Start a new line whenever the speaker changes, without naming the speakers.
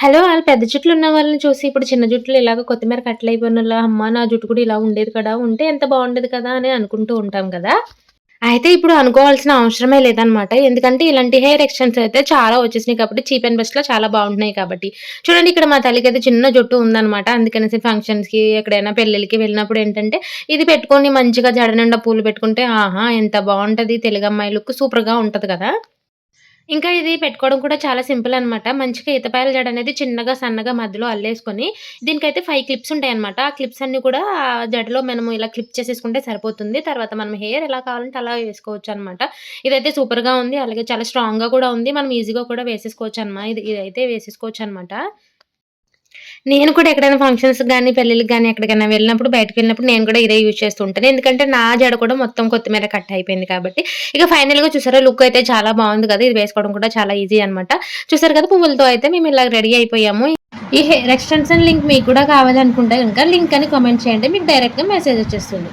Hello! వాళ్ళు పెద్ద జుట్లు ఉన్న వాళ్ళని చూసి ఇప్పుడు చిన్న జుట్లు ఇలాగ కొత్తిమీర కట్టెలయిపోయినోళ్ళ అమ్మ! నా జుట్టు కూడా ఇలా ఉండేది కదా! ఉంటే ఎంత బాగుండేది కదా! అని అనుకుంటూ ఉంటాం కదా! అయితే ఇప్పుడు అనుకోవాల్సిన అవసరమే లేదనమాట. ఎందుకంటే ఇలాంటి హెయిర్ ఎక్స్టెన్స్ అయితే చాలా వచ్చేసినాయి కాబట్టి చీప్ అండ్ బెస్ట్‌లో చాలా బాగుంటున్నాయి కాబట్టి. చూడండి ఇక్కడ మా తల్లికి అయితే చిన్న జుట్టు ఉందనమాట. అందుకనేసి ఫంక్షన్స్‌కి ఎక్కడైనా పెళ్ళిళ్ళకి వెళ్ళినప్పుడు ఏంటంటే ఇది పెట్టుకొని మంచిగా జడ నిండా పూలు పెట్టుకుంటే ఆహా! ఎంత బావుంటది తెలుగమ్మాయి లుక్ సూపర్‌గా ఉంటుంది కదా! ఇంకా ఇది పెట్టుకోవడం కూడా చాలా సింపుల్ అనమాట. మంచిగా ఈతపాయల జడ అనేది చిన్నగా, సన్నగా మధ్యలో అల్లేసుకొని, దీనికైతే ఫైవ్ క్లిప్స్ ఉంటాయి అనమాట ఆ క్లిప్స్ అన్ని కూడా ఆ జడలో మనము ఇలా క్లిప్ చేసేసుకుంటే సరిపోతుంది. తర్వాత మనం హెయిర్ ఎలా కావాలంటే అలా వేసుకోవచ్చు అనమాట ఇదైతే సూపర్‌గా ఉంది. అలాగే చాలా స్ట్రాంగ్‌గా కూడా ఉంది. మనం ఈజీగా కూడా వేసేసుకోవచ్చు అనమాట ఇది ఇదైతే వేసేసుకోవచ్చనమాట. నేను కూడా ఎక్కడైనా ఫంక్షన్స్ కానీ పెళ్ళిళ్ళకి కానీ ఎక్కడికైనా వెళ్ళినప్పుడు బయటకెళ్ళినప్పుడు నేను కూడా ఇదే యూజ్ చేస్తూ ఉంటాను. ఎందుకంటే నా జడ కూడా మొత్తం కొత్తిమీర కట్ అయిపోయింది కాబట్టి. ఇక ఫైనల్‌గా చూసారా లుక్ అయితే చాలా బాగుంది కదా! ఇది వేసుకోవడం కూడా చాలా ఈజీ అనమాట. చూసారు కదా పువ్వులతో అయితే మేము ఇలా రెడీ అయిపోయాము. ఈ హెయిర్ ఎక్స్‌టెన్షన్ లింక్ మీకు కూడా కావాలనుకుంటే గనుక లింక్ అని కామెంట్ చేయండి. మీకు డైరెక్ట్‌గా మెసేజ్ వచ్చేస్తుంది.